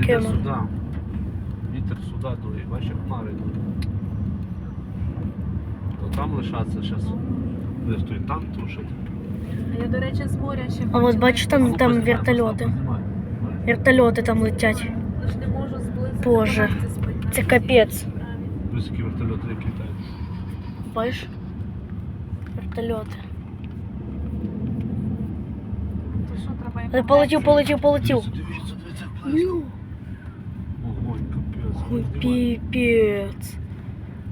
Іде Ким? сюди. Вітер сюди дує, бачиш, як хмари йдуть. То там лишаться зараз. Десь той там тушить. Я, до речі, з моря ще А от бачиш, там, Ну, там познімай, вертольоти. познімай. Вертольоти там летять. Я ж не можу зблизити. Боже, це спить. Це капець. Ось які вертольоти які літають. Бачиш? Вертольоти. То що треба Е, Полетів, полетів, полетів. Дивіться, дивіться, дивіться, як близько. Огонь, капець. Ой, Знімай. піпець.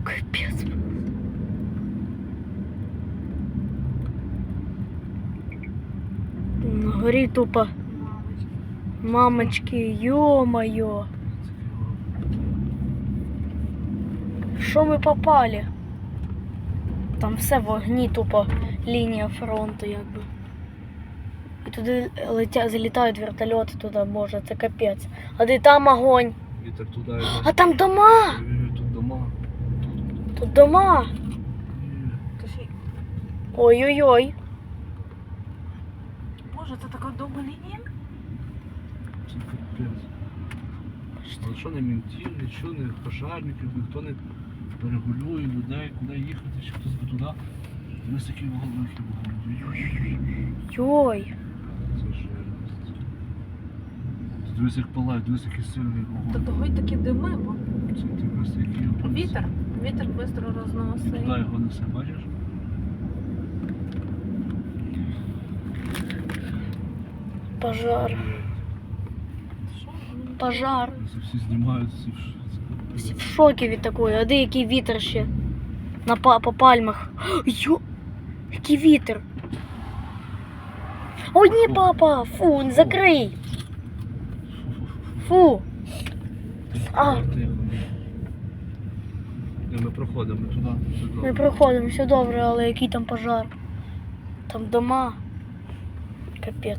Капець. На горі тупо. Мамочки, йо-моє. Що ми попали? Там все в вогні, тупо лінія фронту, якби. І туди летя, залітають вертольоти туди, боже, це капець. А де там огонь? Вітер туди йде. А там дома! Тут дома. Тут дома! Й- Ой-ой-ой. Боже, це така довга лінія? Це капець. Але що не мінтів, нічого, не пожарників, ніхто не регулює людей, куди їхати, чи хтось би туди. Ми такі великі вогонь. Йой. Це жирність. Дивись, як палають, дивись, який сильний То вогонь. того й такі дими, бо Це дивись, який огонь. вітер. Вітер швидко розносить. Туди його несе, бачиш? Пожар. Що? Пожар. Це всі знімають, всі в ш- це Всі в шокі від такої. А де який вітер ще? На па- по пальмах. Йо! Який вітер. О, ні, папа! Фу, закрий! Фу! А. Ми проходимо туди. Ми проходимо, все добре, але який там пожар? Там дома. Капець.